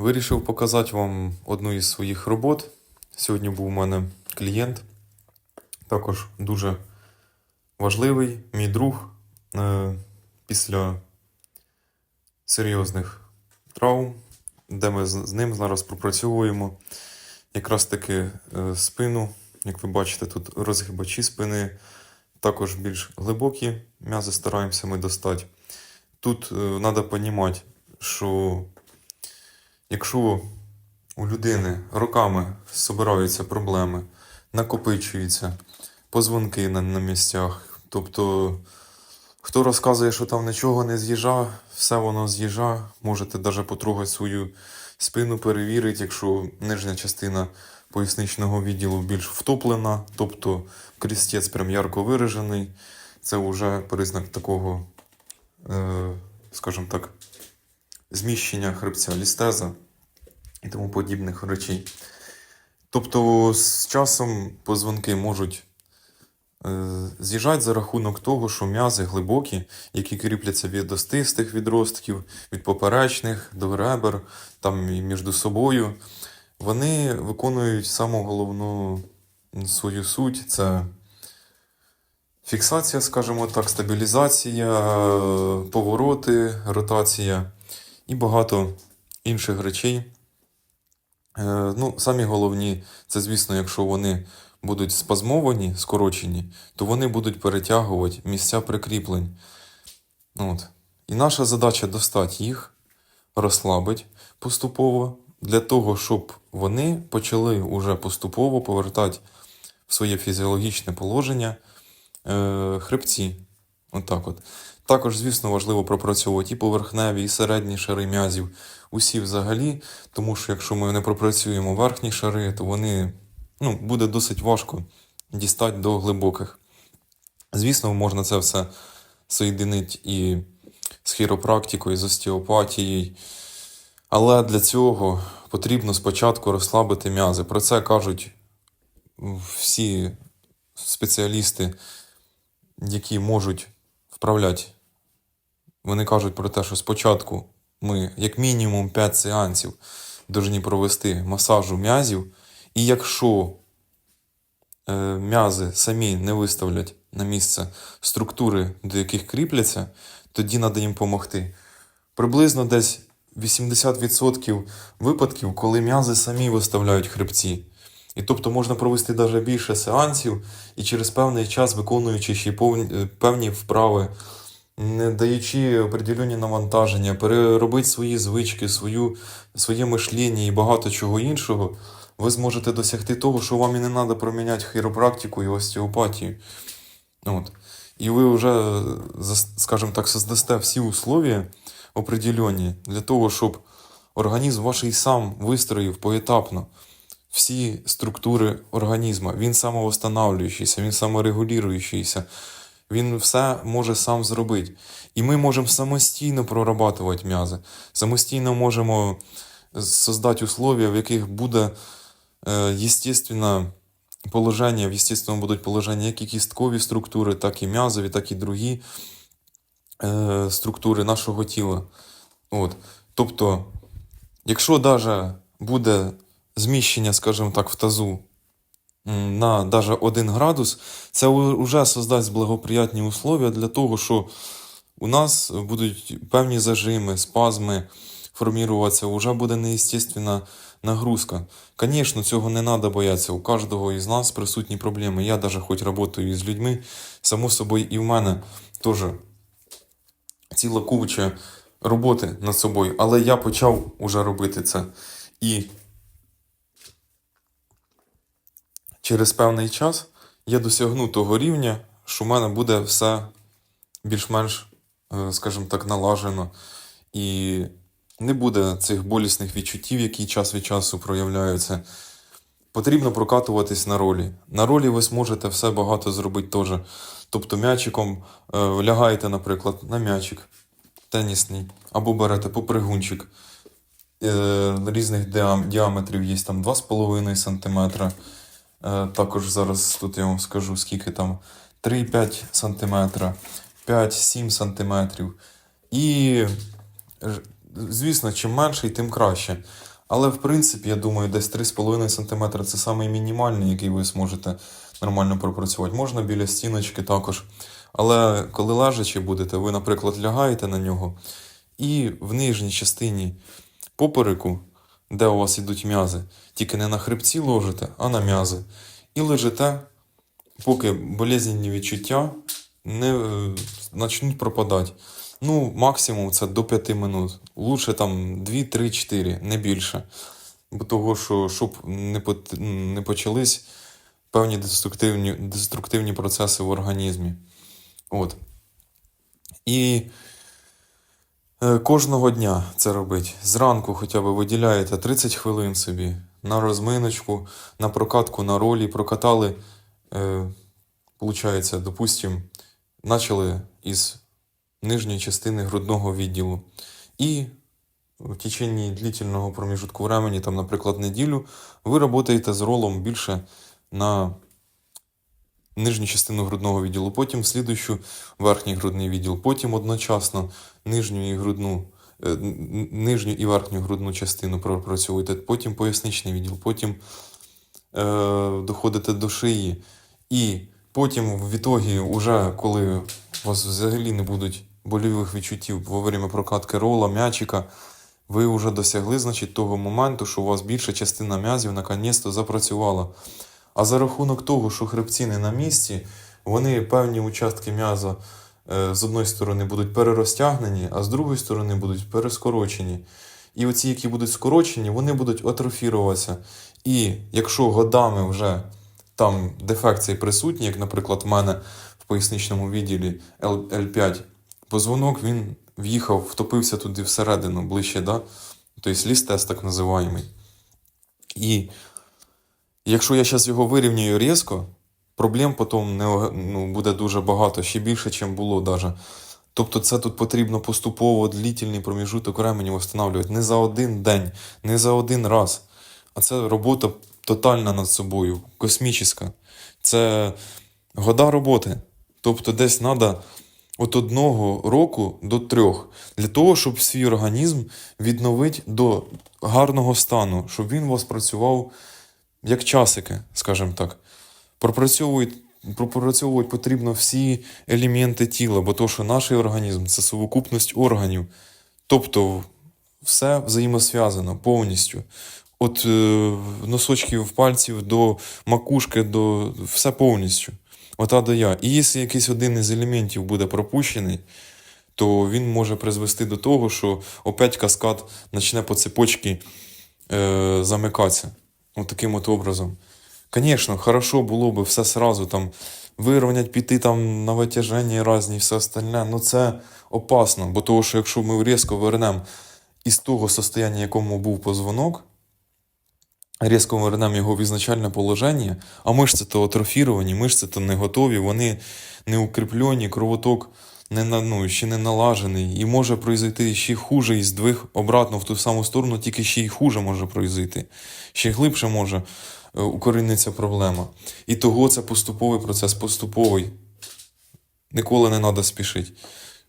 Вирішив показати вам одну із своїх робот. Сьогодні був у мене клієнт, також дуже важливий, мій друг. Е, Після серйозних травм, де ми з ним зараз пропрацьовуємо якраз таки е, спину. Як ви бачите, тут розгибачі спини, також більш глибокі м'язи стараємося ми достати. Тут треба розуміти, що якщо у людини роками збираються проблеми, накопичуються позвонки на, на місцях, тобто хто розказує, що там нічого не з'їжджа, все воно з'їжджа, можете навіть потрогати свою спину, перевірити, якщо нижня частина поясничного відділу більш втоплена, тобто крістець прям ярко виражений, це вже признак такого, е, скажімо так, зміщення хребця, лістеза і тому подібних речей. Тобто з часом позвонки можуть е, з'їжджати за рахунок того, що м'язи глибокі, які кріпляться від остистих відростків, від поперечних до ребер, там і між собою, вони виконують саму головну свою суть це фіксація, скажімо так, стабілізація, повороти, ротація і багато інших речей. Е, Ну, самі головні, це, звісно, якщо вони будуть спазмовані, скорочені, то вони будуть перетягувати місця прикріплень. От. І наша задача достати їх, розслабити поступово, для того, щоб вони почали уже поступово повертати в своє фізіологічне положення е, хребці. Отак от. Також, звісно, важливо пропрацьовувати і поверхневі, і середні шари м'язів, усі взагалі, тому що якщо ми не пропрацюємо верхні шари, то вони ну, буде досить важко дістати до глибоких. Звісно, можна це все соєдинити і з хіропрактикою, і з остеопатією. Але для цього потрібно спочатку розслабити м'язи. Про це кажуть всі спеціалісти, які можуть вправляти. Вони кажуть про те, що спочатку ми, як мінімум, 5 сеансів повинні провести масажу м'язів, і якщо е, м'язи самі не виставлять на місце структури, до яких кріпляться, тоді треба їм допомогти. Приблизно десь 80% випадків, коли м'язи самі виставляють хребці. І тобто можна провести навіть більше сеансів і через певний час виконуючи ще е, певні вправи, не даючи определені навантаження, переробити свої звички, свою, своє мишлення і багато чого іншого, ви зможете досягти того, що вам і не треба проміняти хіропрактику і остеопатію. От. І ви вже, скажімо так, создасте всі условия определені для того, щоб організм ваш сам вистроїв поетапно всі структури організму. Він самовосстанавлюючийся, він саморегулюючийся, він все може сам зробити. І ми можемо самостійно прорабатувати м'язи, самостійно можемо создати условия, в яких буде е, положення, в естественному будуть положення як і кісткові структури, так і м'язові, так і другі е, структури нашого тіла. От. Тобто, якщо даже буде зміщення, скажімо так, в тазу на даже 1 градус, це вже создасть благоприятні условия для того, що у нас будуть певні зажими, спазми формуватися, вже буде неестественна нагрузка. Звісно, цього не треба боятися. У кожного із нас присутні проблеми. Я навіть хоч працюю з людьми, само собою і в мене теж ціла куча роботи над собою, але я почав уже робити це. І через певний час я досягну того рівня, що в мене буде все більш-менш, е, скажімо так, налажено. І не буде цих болісних відчуттів, які час від часу проявляються. Потрібно прокатуватись на ролі. На ролі ви зможете все багато зробити теж. Тобто м'ячиком е, лягаєте, наприклад, на м'ячик тенісний, або берете попригунчик е, різних діаметрів, є там 2,5 см. Е, також зараз тут я вам скажу, скільки там 3-5 см, 5-7 см. І, звісно, чим менший, тим краще. Але в принципі, я думаю, десь 3,5 см це самий мінімальний, який ви зможете нормально пропрацювати. Можна біля стіночки також. Але коли лежачи будете, ви, наприклад, лягаєте на нього, і в нижній частині попереку, де у вас ідуть м'язи, тільки не на хребці ложите, а на м'язи. І лежите, поки болезненні відчуття не е, почнуть пропадати. Ну, максимум це до 5 минут. Лучше там 2, 3, 4, не більше. Бо того, що щоб не, не почались певні деструктивні, деструктивні процеси в організмі. От. І е, кожного дня це робить. Зранку хоча б виділяєте 30 хвилин собі на розминочку, на прокатку на ролі, прокатали, е, получається, допустим, почали із нижньої частини грудного відділу. І в течение длительного проміжутку времени, там, наприклад, неділю, ви працюєте з ролом більше на нижню частину грудного відділу, потім слідуючу верхній грудний відділ, потім одночасно нижню і грудну, е, нижню і верхню грудну частину пропрацьовуєте, потім поясничний відділ, потім е, доходите до шиї. І потім, в ітогі, уже коли у вас взагалі не будуть больових відчуттів во время прокатки рола, м'ячика, ви вже досягли, значить, того моменту, що у вас більша частина м'язів наконець-то запрацювала. А за рахунок того, що хребці не на місці, вони певні участки м'яза з одної сторони будуть перерозтягнені, а з другої сторони будуть перескорочені. І оці, які будуть скорочені, вони будуть атрофіруватися. І якщо годами вже там дефект цей присутній, як, наприклад, в мене в поясничному відділі L- L5, позвонок він в'їхав, втопився туди всередину, ближче, да? тобто ліс-тест так називаємий. І якщо я зараз його вирівнюю різко, проблем потім не, ну, буде дуже багато, ще більше, ніж було даже. Тобто це тут потрібно поступово длительний проміжуток времени встановлювати не за один день, не за один раз. А це робота тотальна над собою, космічна. Це года роботи. Тобто десь треба від одного року до трьох для того, щоб свій організм відновити до гарного стану, щоб він у вас працював як часики, скажімо так. Пропрацьовують, пропрацьовувати потрібно всі елементи тіла, бо то, що наш організм це совокупність органів. Тобто все взаємосв'язано повністю. От е, носочків пальців до макушки, до все повністю. От А до Я. І якщо якийсь один із елементів буде пропущений, то він може призвести до того, що опять каскад почне по цепочці е, замикатися. От таким от образом. Звісно, хорошо було б все сразу там вирівняти, піти там на витяження різні, все остальне. Ну це опасно, бо того, що якщо ми різко вернемо із того состояння, якому був позвонок, різко вернемо його в ізначальне положення, а мишці то атрофіровані, мишці то не готові, вони не укріплені, кровоток не, на- ну, ще не налажений, і може произойти ще хуже і здвиг обратно в ту саму сторону, тільки ще й хуже може произойти. Ще глибше може е, укорінитися проблема. І того це поступовий процес, поступовий. Ніколи не треба спішити.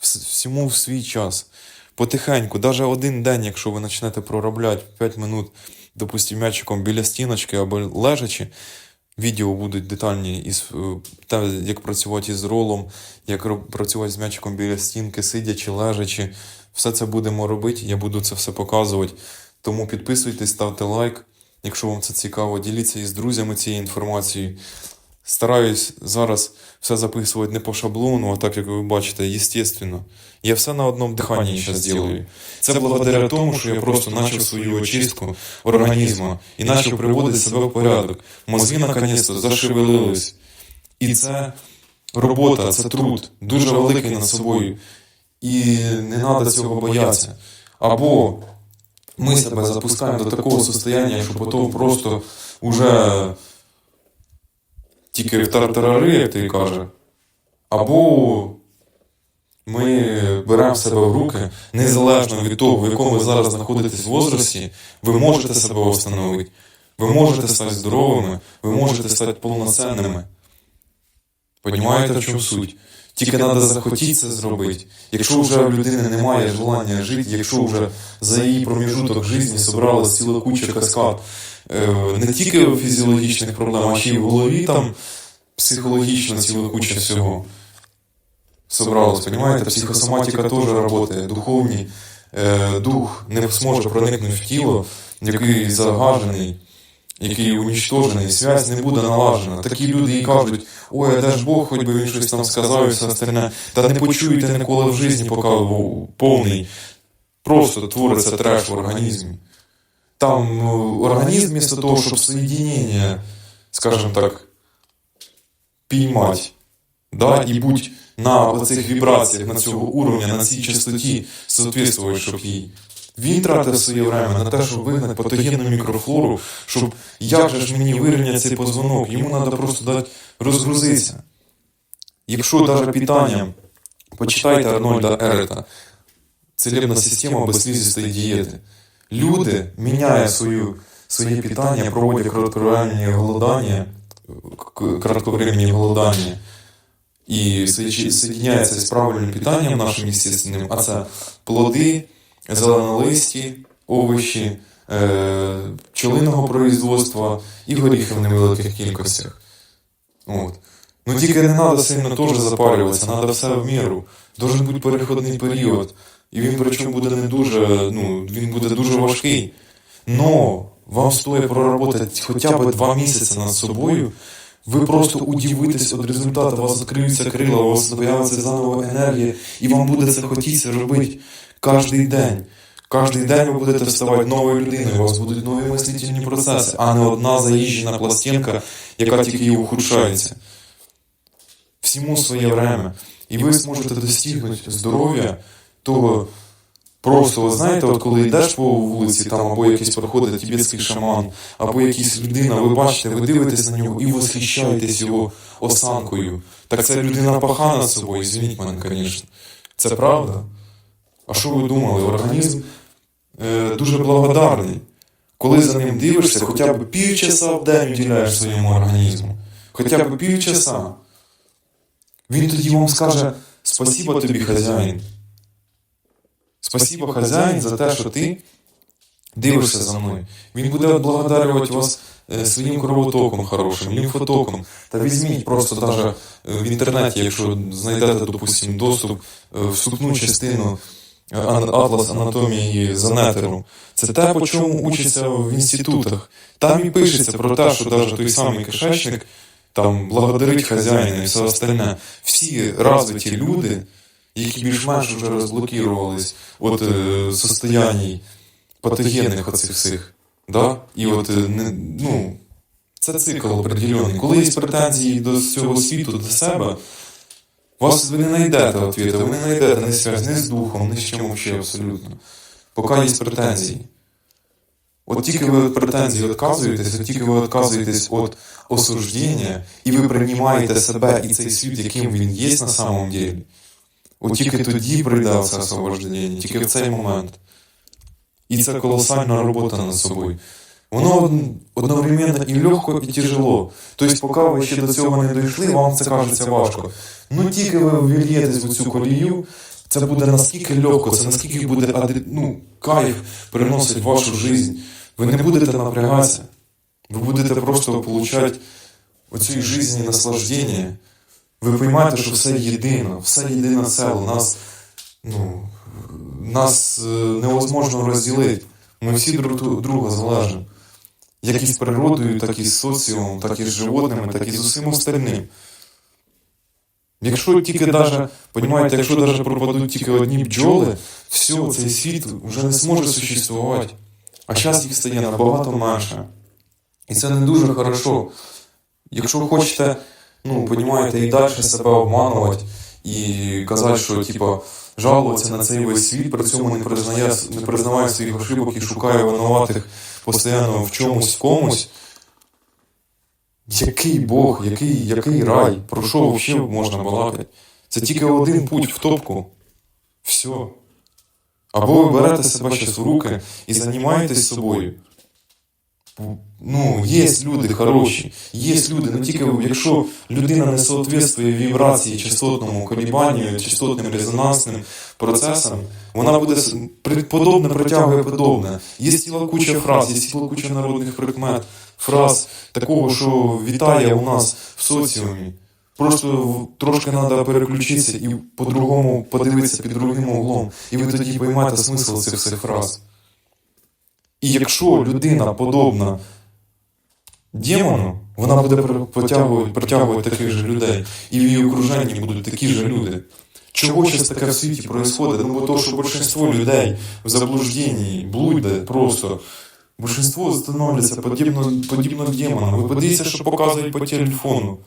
Всьому в свій час. Потихеньку, навіть один день, якщо ви почнете проробляти 5 минут, допустим, м'ячиком біля стіночки або лежачи, відео будуть детальні із е, те, як працювати із ролом, як працювати з м'ячиком біля стінки, сидячи, лежачи. Все це будемо робити, я буду це все показувати. Тому підписуйтесь, ставте лайк. Якщо вам це цікаво, діліться із друзями цією інформацією. Стараюсь зараз все записувати не по шаблону, а так, як ви бачите, естественно. Я все на одному диханні зараз зроблю. Це благодаря тому, що я просто почав свою очистку організму і почав приводити себе в порядок. Мозги наконець-то зашевелились. І це робота, це труд, дуже великий над собою. І не треба цього боятися. Або ми себе запускаємо до такого состояння, що потім просто уже тільки в тартарари, як ти каже. Або ми беремо себе в руки, незалежно від того, в якому ви зараз знаходитесь в возрасті, ви можете себе встановити. Ви можете стати здоровими, ви можете стати повноцінними. Понімаєте, в чому суть? Тільки треба захотіти це зробити. Якщо вже в людини немає желання жити, якщо вже за її проміжуток життя зібралась ціла куча каскад е, не тільки фізіологічних проблем, а ще й в голові там психологічно ціла куча всього собралось, понимаете? Психосоматика теж працює, духовні. Е, дух не зможе проникнути в тіло, який загажений, який унічтожений, связь не буде налажена. Такі люди і кажуть, ой, а де ж Бог, хоч би він щось там сказав і все остальне. Та не почуєте ніколи в житті, поки ви повний. Просто твориться треш в організмі. Там е, організм, вместо того, щоб соєдинення, скажімо так, піймати, да, і будь на цих вібраціях, на цього уровня, на цій частоті соответствує, щоб їй. Він тратив своє время на те, щоб вигнати патогенну мікрофлору, щоб як же ж мені вирівняти цей позвонок, йому треба просто дати розгрузитися. Якщо навіть питання, почитайте Арнольда Ерета, целебна система безслізистої дієти. Люди міняють свою, своє питання, проводять кратковременні голодання, к- голодання, і соєдиняється з правильним питанням нашим естественним, а це плоди, зеленолисті, овочі, е, пчелиного производства і горіхи в невеликих кількостях. От. Ну тільки не треба сильно теж запалюватися, треба все в міру. Должен бути переходний період. І він причому буде не дуже, ну, він буде дуже важкий. Но вам стоїть проработати хоча б два місяці над собою, ви просто удивитесь від результату, у вас відкриються крила, у вас з'явиться заново енергія, і вам буде це хотіться робити кожен день. Кожен день ви будете вставати новою людиною, у вас будуть нові мислительні процеси, а не одна заїжджена пластинка, яка тільки і ухудшається. Всьому своє время. І ви зможете достигнути здоров'я того. Просто, ви знаєте, от коли йдеш по вулиці, там або якийсь проходить тибетський шаман, або якась людина, ви бачите, ви дивитесь на нього і восхищаєтесь його осанкою. Так це людина паха над собою, звініть мене, звісно. Це правда. А що ви думали? Організм е, дуже благодарний. Коли за ним дивишся, хоча б півчаса в день уділяєш своєму організму. Хоча б півчаса. Він тоді вам скаже спасибо тобі, хазяїн. Спасибо, хазяїн, за те, що ти дивишся за мною. Він буде благодарювати вас е, своїм кровотоком хорошим, лімфотоком. Та візьміть просто даже е, в інтернеті, якщо знайдете, допустим, доступ е, вступну частину Атлас анатомії Занетеру. Це те, по чому учаться в інститутах. Там і пишеться про те, що навіть той самий кишечник там благодарить хазяїна і все остальне. Всі розвиті люди, які більш-менш вже розблокувались от е, состояній патогенних оцих всіх. Да? І от, е, не, ну, це цикл определений. Коли є претензії до цього світу, до себе, вас ви не знайдете відповіді, ви не знайдете ні зв'язь, ні з духом, ні з чим взагалі абсолютно. Поки є претензії. От тільки ви від претензій відказуєтесь, от тільки ви відказуєтесь від осуждення, і ви приймаєте себе і цей світ, яким він є на самом деле. От тільки тоді прийде це освобождення, тільки в цей момент. І це колосальна робота над собою. Воно одновременно і легко, і тяжело. Тобто, поки ви ще до цього не дійшли, вам це кажеться важко. Ну тільки ви ввільєтесь в цю колію, це буде наскільки легко, це наскільки буде ну, кайф приносить вашу життя. Ви не будете напрягатися. Ви будете просто отримати оцю жизнь наслаждення. Ви розумієте, що все єдино, все єдине цело. Нас, ну, нас е, невозможно розділити. Ми всі друг друга залежимо. Як із природою, так і з соціумом, так і з животними, так і з усім остальним. Якщо тільки даже, понимаєте, якщо даже пропадуть тільки одні бджоли, все, цей світ вже не зможе существувати. А зараз їх стає набагато менше. І це не дуже хорошо. Якщо хочете, ну, понімаєте, і далі себе обманувати, і казати, що, типа, жалуватися на цей весь світ, при цьому не признає, не признаває своїх ошибок і шукає винуватих постійно в чомусь комусь. Який Бог, який, який рай, про що взагалі можна балакати? Це тільки один путь в топку. Все. Або ви берете себе щось в руки і займаєтесь собою. Ну, є люди хороші, є люди, ну тільки якщо людина не соответствує вібрації, частотному колібанню, частотним резонансним процесам, вона буде подобне притягує подобне. Є ціла куча фраз, є ціла куча народних прикмет, фраз такого, що вітає у нас в соціумі. Просто трошки треба переключитися і по-другому подивитися під другим углом. І ви тоді поймаєте смисл цих всіх фраз. І якщо людина подобна демону, вона буде при- потягувати, притягувати таких же людей. І в її окруженні будуть такі ж люди. Чого зараз таке в світі відбувається? Ну, бо то, що більшість людей в заблужденні блудять просто. Большинство становляться подібно, подібно демонам. Ви подивіться, що показують по телефону.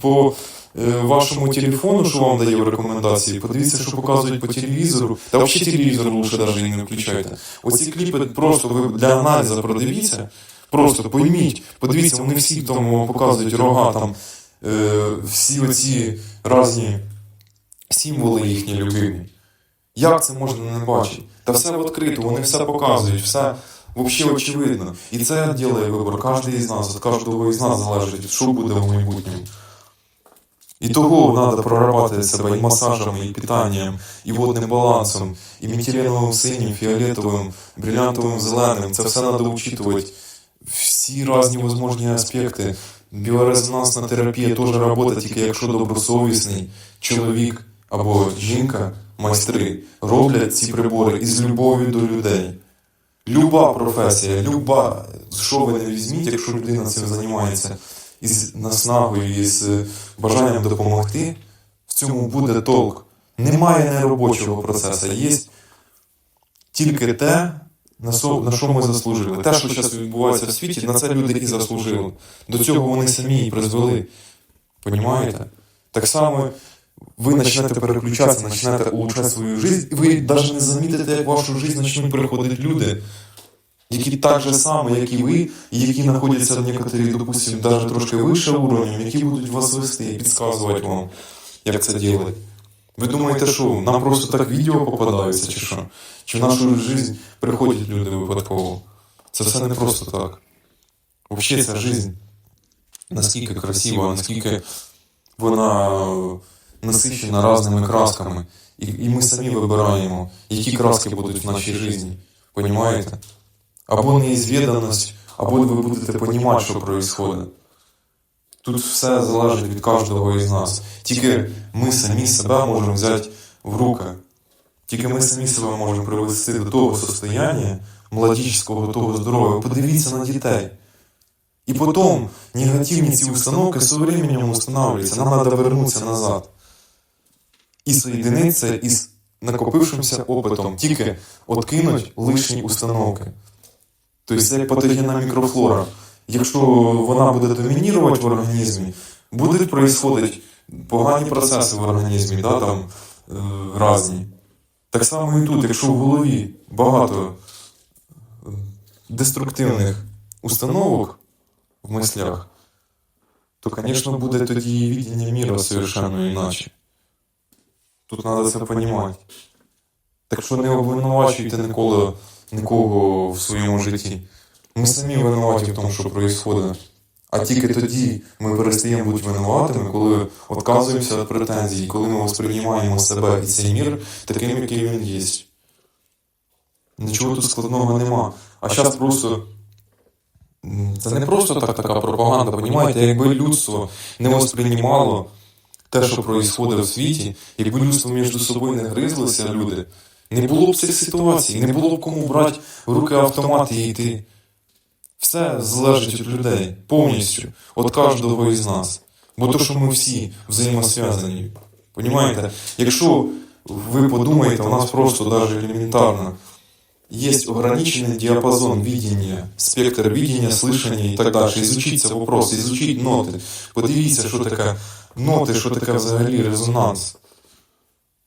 По, е, вашому телефону, що вам дає рекомендації, подивіться, що показують по телевізору. Та взагалі телевізор лучше навіть не включайте. Оці кліпи просто ви для аналізу продивіться. Просто пойміть, подивіться, вони всі вам показують рога, там е, всі оці різні символи їхні любимі. Як це можна не бачити? Та все відкрито, вони все показують, все взагалі очевидно. І це робить вибір кожен із нас, від кожного із нас залежить, що буде в майбутньому. І того треба прорабатувати себе і масажем, і питанням, і водним балансом, і метиленовим синім, фіолетовим, брилянтовим зеленим. Це все треба учитувати. Всі різні можливі аспекти. Біорезонансна терапія теж працює, тільки якщо добросовісний чоловік або жінка, майстри, роблять ці прибори із любов'ю до людей. Люба професія, люба, що ви не візьміть, якщо людина цим займається із наснагою, із е, бажанням допомогти, в цьому буде толк. Немає неробочого процесу, є тільки те, на що, на що ми заслужили. Те, що зараз відбувається в світі, на це люди і заслужили. До цього вони самі і призвели. Понімаєте? Так само ви почнете переключатися, почнете улучшати свою життя, і ви навіть не замітите, як вашу життя почнуть приходити люди, які так же само, як і ви, і які знаходяться в некоторі, допустим, навіть трошки вище уровнем, які будуть вас вести і підказувати вам, як це робити. Ви думаєте, що нам просто так відео попадаються, чи що? Чи в нашу життя приходять люди випадково? Це все не просто так. Взагалі, ця життя наскільки красива, наскільки вона насичена різними красками. І, і ми самі вибираємо, які краски будуть в нашій житті. Понімаєте? Або неізвіданість, або ви будете розуміти, що відбувається. Тут все залежить від кожного із нас. Тільки ми самі себе можемо взяти в руки. Тільки ми самі себе можемо привести до того состояння младічського, того здоров'я. Подивіться на дітей. І потім негативні ці установки з временем устанавливаються. Нам треба вернутися назад. І соєдинитися із накопившимся опитом. Тільки откинуть лишні установки. Тобто це як патогенна мікрофлора. Якщо вона буде домінувати в організмі, будуть происходити погані процеси в організмі, да, там, е, різні. Так само і тут, якщо в голові багато е, деструктивних установок в мислях, то, звісно, буде тоді і видіння міра совершенно іначе. Тут треба це розуміти. Так що не обвинувачуйте ніколи нікого в своєму житті. Ми самі винуваті в тому, що відбувається. А тільки тоді ми перестаємо бути винуватими, коли відказуємося від претензій, коли ми восприймаємо себе і цей мір таким, який він є. Нічого тут складного нема. А зараз просто. Це не просто так, така пропаганда, понімаєте, якби людство не восприймало те, що відбувається в світі, якби людство між собою не гризлося, люди, не було б цих ситуацій, не було б кому брати в руки автомат і йти. Все залежить від людей повністю, від кожного із нас. Бо то, що ми всі взаємосв'язані. Понімаєте? Якщо ви подумаєте, у нас просто навіть елементарно є ограничений діапазон видіння, спектр видіння, слышання і так далі. Ізучіть цей вопрос, ізучіть ноти. Подивіться, що таке ноти, що таке взагалі резонанс.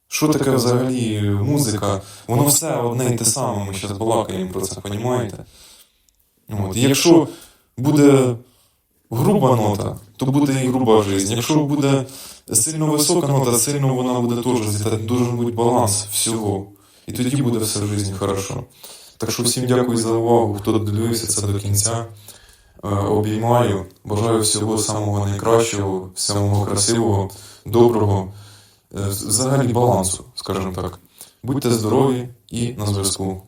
Що таке взагалі музика? Воно все одне і те саме, ми зараз балакаємо про це, понімаєте? От. Якщо буде груба нота, то буде і груба життя. Якщо буде сильно висока нота, сильно вона буде теж злітати. Должен бути баланс всього. І тоді буде все в житті хорошо. Так що всім дякую за увагу, хто додивився це до кінця. Е, Обіймаю, бажаю всього самого найкращого, самого красивого, доброго, е, взагалі балансу, скажімо так. Будьте здорові і на зв'язку.